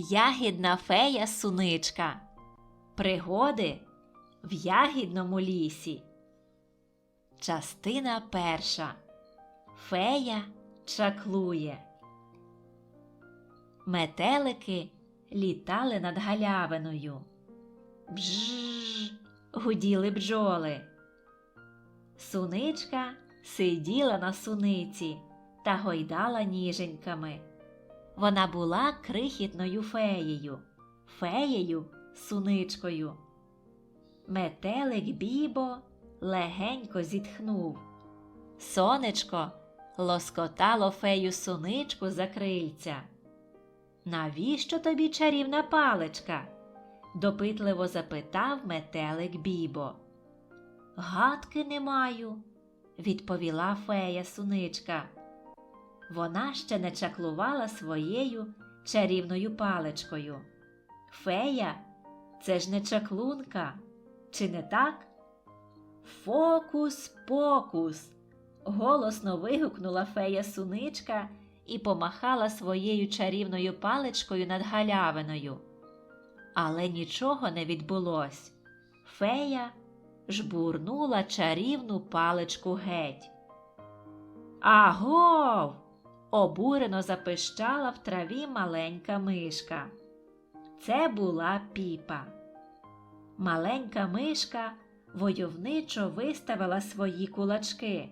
Ягідна фея суничка. Пригоди в ягідному лісі. Частина перша. Фея чаклує. Метелики літали над галявиною. Бжж. гуділи бджоли. Суничка сиділа на суниці та гойдала ніженьками. Вона була крихітною феєю, феєю суничкою. Метелик бібо легенько зітхнув. Сонечко лоскотало фею суничку за крильця. Навіщо тобі чарівна паличка? допитливо запитав метелик бібо. Гадки не маю, відповіла фея суничка. Вона ще не чаклувала своєю чарівною паличкою. Фея це ж не чаклунка, чи не так? Фокус покус. голосно вигукнула фея суничка і помахала своєю чарівною паличкою над галявиною. Але нічого не відбулось. Фея жбурнула чарівну паличку геть. Агов! Обурено запищала в траві маленька мишка. Це була піпа. Маленька мишка войовничо виставила свої кулачки.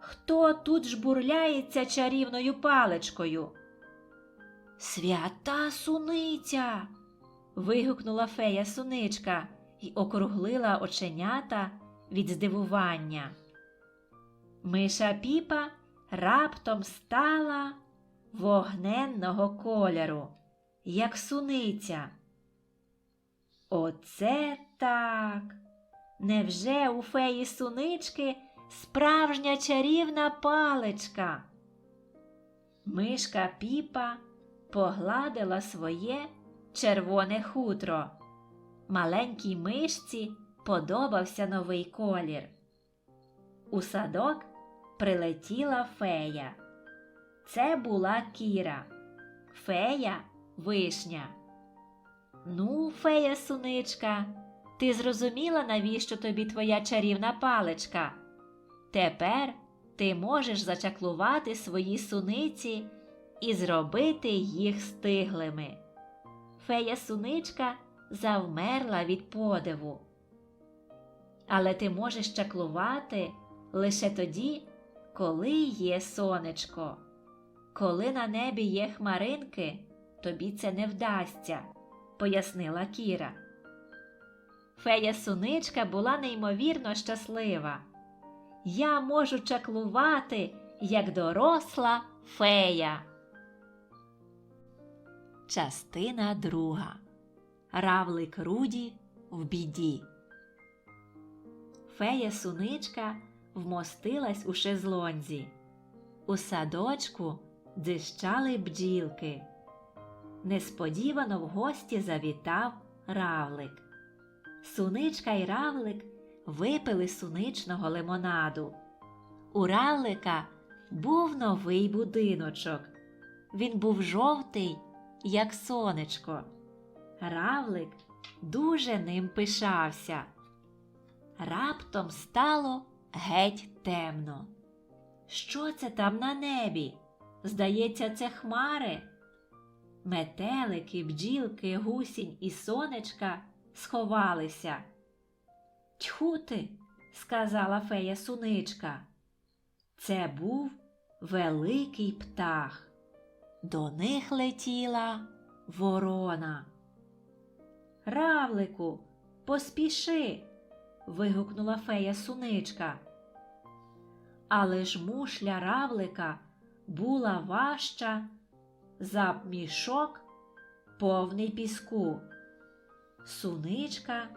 Хто тут жбурляється чарівною паличкою? Свята суниця. вигукнула фея суничка і округлила оченята від здивування. Миша піпа раптом стала вогненного кольору, як суниця. Оце так. Невже у феї сунички справжня чарівна паличка? Мишка піпа погладила своє червоне хутро. Маленькій мишці подобався новий колір. У садок прилетіла фея. Це була Кіра, фея вишня. Ну, фея суничка, ти зрозуміла, навіщо тобі твоя чарівна паличка? Тепер ти можеш зачаклувати свої суниці і зробити їх стиглими. Фея суничка завмерла від подиву. Але ти можеш чаклувати лише тоді, коли є сонечко. Коли на небі є хмаринки, тобі це не вдасться, пояснила Кіра. Фея суничка була неймовірно щаслива. Я можу чаклувати, як доросла фея. Частина друга. Равлик Руді в біді. Фея суничка вмостилась у шезлонзі. У садочку дзищали бджілки. Несподівано в гості завітав равлик. Суничка й равлик випили суничного лимонаду. У равлика був новий будиночок. Він був жовтий, як сонечко. Равлик дуже ним пишався. Раптом стало геть темно. Що це там на небі? Здається, це хмари. Метелики, бджілки, гусінь і сонечка сховалися. Тьху ти, сказала фея суничка. Це був великий птах. До них летіла ворона. Равлику, поспіши. вигукнула фея суничка. Але ж мушля равлика була важча за мішок повний піску. Суничка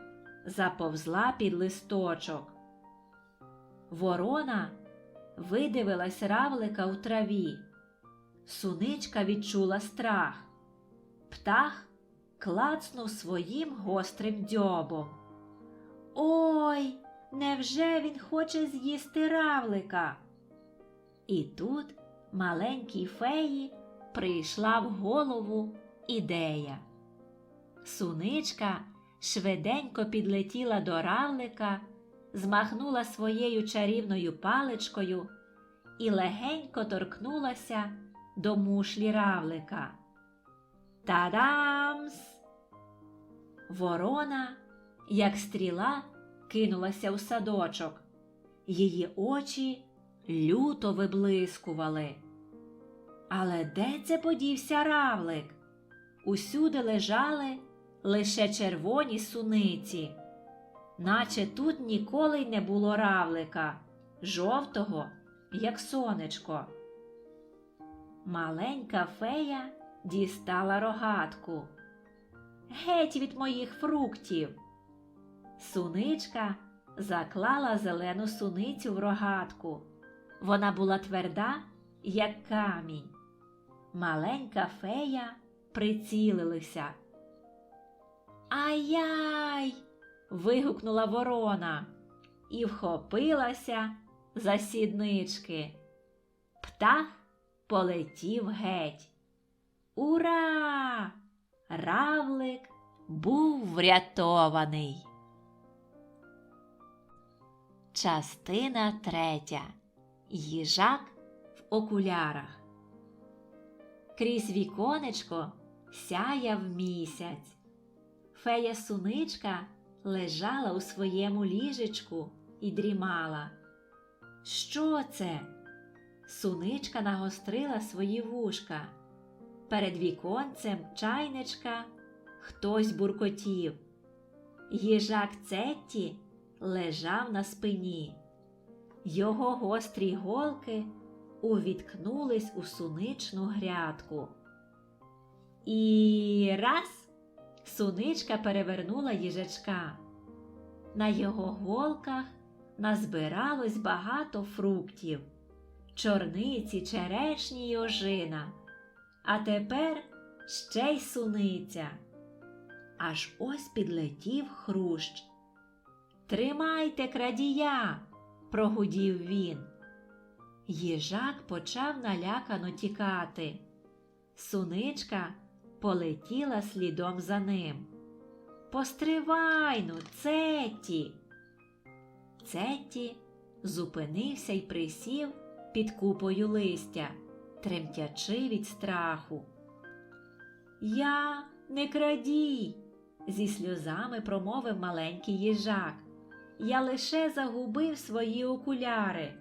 заповзла під листочок. Ворона видивилась равлика у траві. Суничка відчула страх. Птах клацнув своїм гострим дзьобом. Ой, невже він хоче з'їсти равлика? І тут маленькій феї прийшла в голову ідея. Суничка швиденько підлетіла до равлика, змахнула своєю чарівною паличкою і легенько торкнулася до мушлі равлика. Та-дамс! Ворона, як стріла, кинулася у садочок. Її очі люто виблискували. Але де це подівся равлик? Усюди лежали лише червоні суниці, наче тут ніколи й не було равлика, жовтого, як сонечко. Маленька фея дістала рогатку. Геть від моїх фруктів. Суничка заклала зелену суницю в рогатку. Вона була тверда, як камінь. Маленька фея прицілилися. Ай-яй! вигукнула ворона і вхопилася за сіднички. Птах полетів геть. Ура! Равлик був врятований. Частина третя. Їжак в окулярах. Крізь віконечко сяяв місяць. Фея суничка лежала у своєму ліжечку і дрімала. Що це? Суничка нагострила свої вушка. Перед віконцем чайничка хтось буркотів. Їжак Цетті лежав на спині. Його гострі голки увіткнулись у суничну грядку. І раз суничка перевернула їжачка. На його голках назбиралось багато фруктів, чорниці, черешні й ожина. А тепер ще й суниця. Аж ось підлетів хрущ. Тримайте крадія, прогудів він. Їжак почав налякано тікати. Суничка полетіла слідом за ним. Постривайну, Цетті. Цетті зупинився й присів під купою листя, тремтячи від страху. Я не крадій, зі сльозами промовив маленький їжак. Я лише загубив свої окуляри.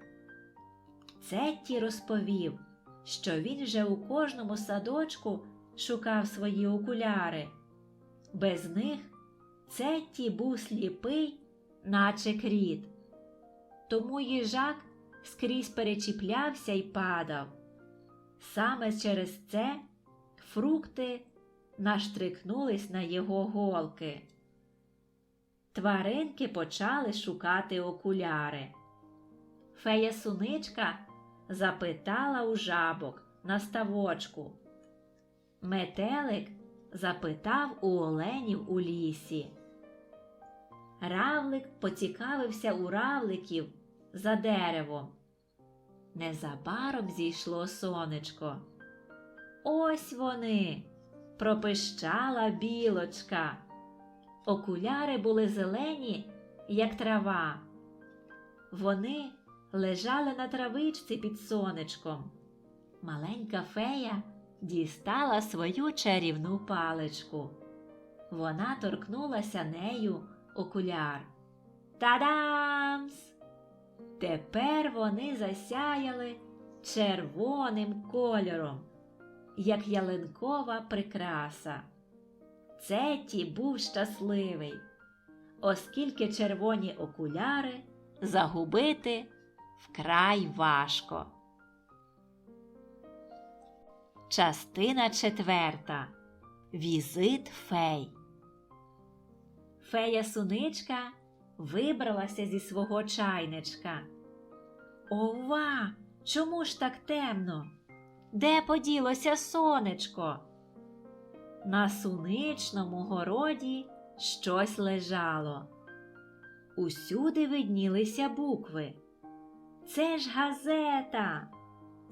Цетті розповів, що він вже у кожному садочку шукав свої окуляри. Без них Цетті був сліпий, наче кріт. Тому їжак скрізь перечіплявся й падав. Саме через це фрукти наштрикнулись на його голки. Тваринки почали шукати окуляри. Фея суничка запитала у жабок на ставочку. Метелик запитав у оленів у лісі. Равлик поцікавився у равликів за деревом. Незабаром зійшло сонечко. Ось вони, пропищала білочка. Окуляри були зелені, як трава. Вони лежали на травичці під сонечком. Маленька фея дістала свою чарівну паличку. Вона торкнулася нею окуляр. Та-дамс! Тепер вони засяяли червоним кольором, як ялинкова прикраса. Цеті був щасливий, оскільки червоні окуляри загубити вкрай важко. Частина четверта. Візит фей. Фея суничка вибралася зі свого чайничка. Ова! Чому ж так темно? Де поділося сонечко? На суничному городі щось лежало. Усюди виднілися букви. Це ж газета,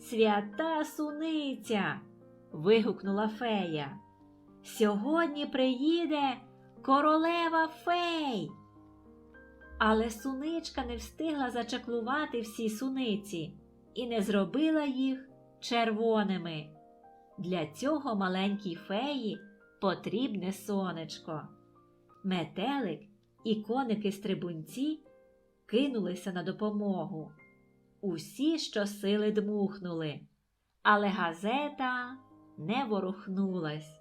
свята суниця. вигукнула фея. Сьогодні приїде королева фей. Але суничка не встигла зачаклувати всі суниці і не зробила їх червоними. Для цього маленькій феї потрібне сонечко. Метелик і коники-стрибунці кинулися на допомогу. Усі щосили дмухнули, але газета не ворухнулась.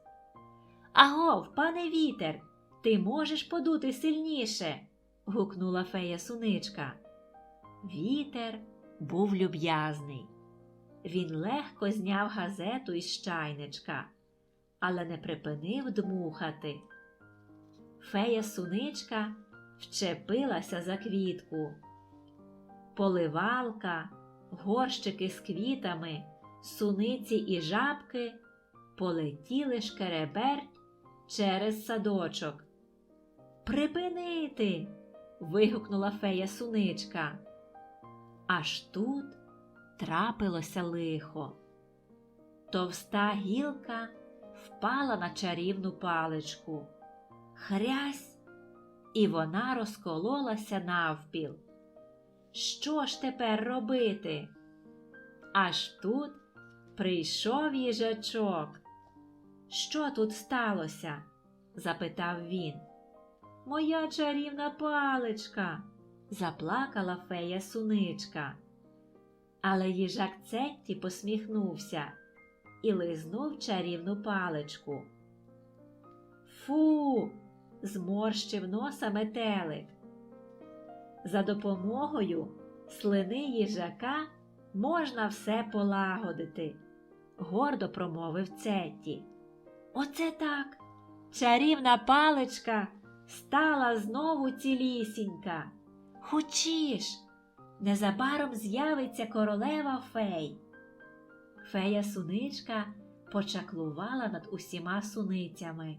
Агов, пане вітер, ти можеш подути сильніше. гукнула фея суничка. Вітер був люб'язний. Він легко зняв газету із чайничка, але не припинив дмухати. Фея суничка вчепилася за квітку. Поливалка, горщики з квітами, суниці і жабки полетіли шкереберть через садочок. Припинити. вигукнула фея суничка. Аж тут трапилося лихо. Товста гілка впала на чарівну паличку. Хрясь, і вона розкололася навпіл. Що ж тепер робити? Аж тут прийшов їжачок. Що тут сталося? запитав він. Моя чарівна паличка, заплакала фея суничка. Але їжак Цетті посміхнувся і лизнув чарівну паличку. Фу, зморщив носа метелик. За допомогою слини їжака можна все полагодити, гордо промовив Цетті. Оце так. Чарівна паличка стала знову цілісінька. Хочіш, незабаром з'явиться королева фей. Фея суничка почаклувала над усіма суницями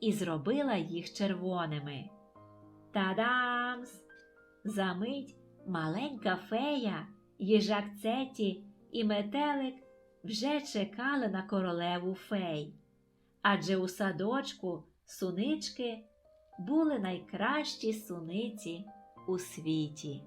і зробила їх червоними. Та-дамс! Замить маленька фея, їжак Цеті і метелик вже чекали на королеву фей. Адже у садочку сунички були найкращі суниці у світі.